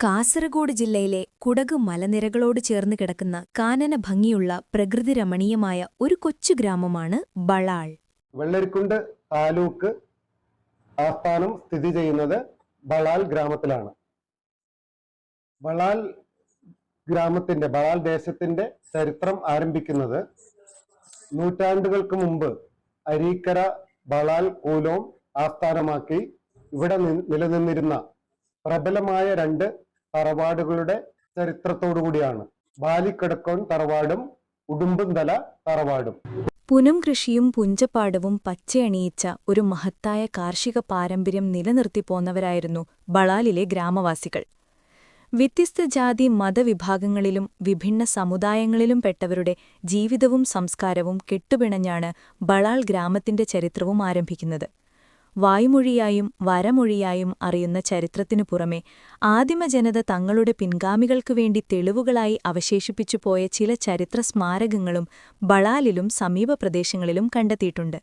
കാസർഗോഡ് ജില്ലയിലെ കുടക് മലനിരകളോട് ചേർന്ന് കിടക്കുന്ന കാനന ഭംഗിയുള്ള പ്രകൃതിരമണീയമായ ഒരു കൊച്ചു ഗ്രാമമാണ് ബളാൾ. വെള്ളരിക്കുണ്ട് താലൂക്ക് ആസ്ഥാനം സ്ഥിതി ചെയ്യുന്നത് ബളാൽ ഗ്രാമത്തിലാണ്. ബളാൽ ഗ്രാമത്തിന്റെ ബളാൽ ദേശത്തിന്റെ ചരിത്രം ആരംഭിക്കുന്നത് നൂറ്റാണ്ടുകൾക്ക് മുമ്പ് അരീക്കര ബളാൽ കൂലോം ആസ്ഥാനമാക്കി ഇവിടെ നിലനിന്നിരുന്ന പ്രബലമായ രണ്ട് തറവാടുകളുടെ ചരിത്രത്തോടു കൂടിയാണ്. ബാലിക്കടക്കോൺ തറവാടും ഉടുമ്പുംതല തറവാടും. പുനം കൃഷിയും പുഞ്ചപ്പാടവും പച്ചയണിയിച്ച ഒരു മഹത്തായ കാർഷിക പാരമ്പര്യം നിലനിർത്തിപ്പോന്നവരായിരുന്നു ബളാലിലെ ഗ്രാമവാസികൾ. വ്യത്യസ്ത ജാതി മതവിഭാഗങ്ങളിലും വിഭിന്ന സമുദായങ്ങളിലും പെട്ടവരുടെ ജീവിതവും സംസ്കാരവും കെട്ടുപിണഞ്ഞാണ് ബളാൽ ഗ്രാമത്തിന്റെ ചരിത്രവും ആരംഭിക്കുന്നത്. വായ്മൊഴിയായും വരമൊഴിയായും അറിയുന്ന ചരിത്രത്തിനു പുറമെ ആദിമജനത തങ്ങളുടെ പിൻഗാമികൾക്കു വേണ്ടി തെളിവുകളായി അവശേഷിപ്പിച്ചു പോയ ചില ചരിത്ര സ്മാരകങ്ങളും ബളാലിലും സമീപ പ്രദേശങ്ങളിലും കണ്ടെത്തിയിട്ടുണ്ട്.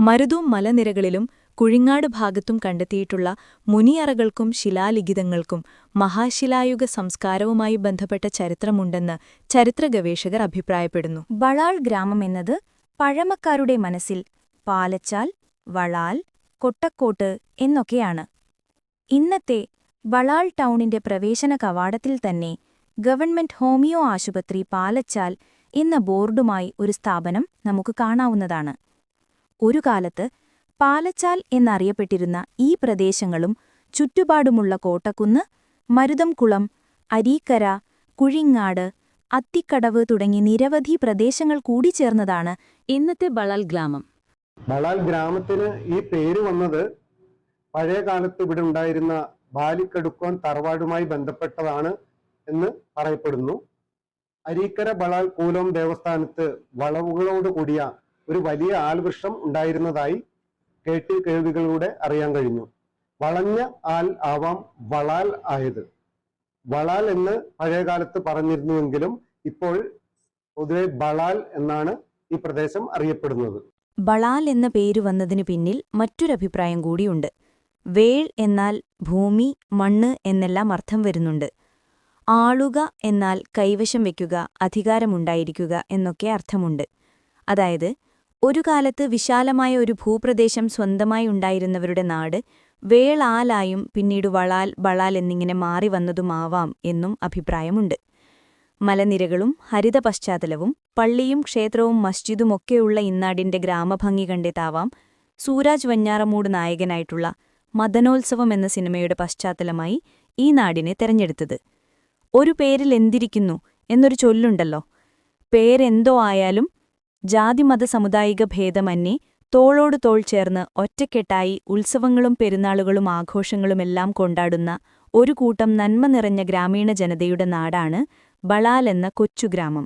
മരുതും മലനിരകളിലും കുഴിങ്ങാട് ഭാഗത്തും കണ്ടെത്തിയിട്ടുള്ള മുനിയറകൾക്കും ശിലാലിഖിതങ്ങൾക്കും മഹാശിലായുഗ സംസ്കാരവുമായി ബന്ധപ്പെട്ട ചരിത്രമുണ്ടെന്ന് ചരിത്ര ഗവേഷകർ അഭിപ്രായപ്പെടുന്നു. ബളാൾ ഗ്രാമമെന്നത് പഴമക്കാരുടെ മനസ്സിൽ പാലച്ചാൽ വളാൽ കൊട്ടക്കോട്ട് എന്നൊക്കെയാണ്. ഇന്നത്തെ ബളാൾ ടൗണിന്റെ പ്രവേശന കവാടത്തിൽ തന്നെ ഗവൺമെന്റ് ഹോമിയോ ആശുപത്രി പാലച്ചാൽ എന്ന ബോർഡുമായി ഒരു സ്ഥാപനം നമുക്ക് കാണാവുന്നതാണ്. ഒരു കാലത്ത് പാലച്ചാൽ എന്നറിയപ്പെട്ടിരുന്ന ഈ പ്രദേശങ്ങളും ചുറ്റുപാടുമുള്ള കോട്ടക്കുന്ന് മരുതംകുളം അരീക്കര കുഴിങ്ങാട് അത്തിക്കടവ് തുടങ്ങി നിരവധി പ്രദേശങ്ങൾ കൂടിച്ചേർന്നതാണ് ഇന്നത്തെ ബളാൽ ഗ്രാമം. ബളാൽ ഗ്രാമത്തിന് ഈ പേര് വന്നത് പഴയ കാലത്ത് ഇവിടെ ഉണ്ടായിരുന്ന ബാലിക്കടുക്കോൻ തറവാടുമായി ബന്ധപ്പെട്ടതാണ് എന്ന് പറയപ്പെടുന്നു. അരീക്കര ബളാൽ കൂലോം ദേവസ്ഥാനത്ത് വളവുകളോട് കൂടിയ ഒരു വലിയ ആൽവൃക്ഷം ഉണ്ടായിരുന്നതായി കേട്ട് കേൾവികളിലൂടെ അറിയാൻ കഴിഞ്ഞു. വളഞ്ഞ ആൽ ആവാം വളാൽ ആയത്. വളാൽ എന്ന് പഴയ കാലത്ത് പറഞ്ഞിരുന്നുവെങ്കിലും ഇപ്പോൾ പൊതുവെ ബളാൽ എന്നാണ് ഈ പ്രദേശം അറിയപ്പെടുന്നത്. ബളാൽ എന്ന പേരു വന്നതിനു പിന്നിൽ മറ്റൊരഭിപ്രായം കൂടിയുണ്ട്. വേൾ എന്നാൽ ഭൂമി മണ്ണ് എന്നെല്ലാം അർത്ഥം വരുന്നുണ്ട്. ആളുക എന്നാൽ കൈവശം വയ്ക്കുക അധികാരമുണ്ടായിരിക്കുക എന്നൊക്കെ അർത്ഥമുണ്ട്. അതായത് ഒരു കാലത്ത് വിശാലമായ ഒരു ഭൂപ്രദേശം സ്വന്തമായി ഉണ്ടായിരുന്നവരുടെ നാട് വേളാലായും പിന്നീട് വളാൽ ബളാൽ എന്നിങ്ങനെ മാറി വന്നതുമാവാം എന്നും അഭിപ്രായമുണ്ട്. മലനിരകളും ഹരിത പശ്ചാത്തലവും പള്ളിയും ക്ഷേത്രവും മസ്ജിദുമൊക്കെയുള്ള ഇന്നാടിന്റെ ഗ്രാമഭംഗി കണ്ടെത്താവാം സൂരാജ് വഞ്ഞാറമൂട് നായകനായിട്ടുള്ള മദനോത്സവം എന്ന സിനിമയുടെ പശ്ചാത്തലമായി ഈ നാടിനെ തെരഞ്ഞെടുത്തത്. ഒരു പേരിൽ എന്തിരിക്കുന്നു എന്നൊരു ചൊല്ലുണ്ടല്ലോ. പേരെന്തോ ആയാലും ജാതിമത സമുദായിക ഭേദമന്യേ തോളോട് തോൾ ചേർന്ന് ഒറ്റക്കെട്ടായി ഉത്സവങ്ങളും പെരുന്നാളുകളും ആഘോഷങ്ങളുമെല്ലാം കൊണ്ടാടുന്ന ഒരു കൂട്ടം നന്മ നിറഞ്ഞ ഗ്രാമീണ ജനതയുടെ നാടാണ് ബളാൽ എന്ന കൊച്ചുഗ്രാമം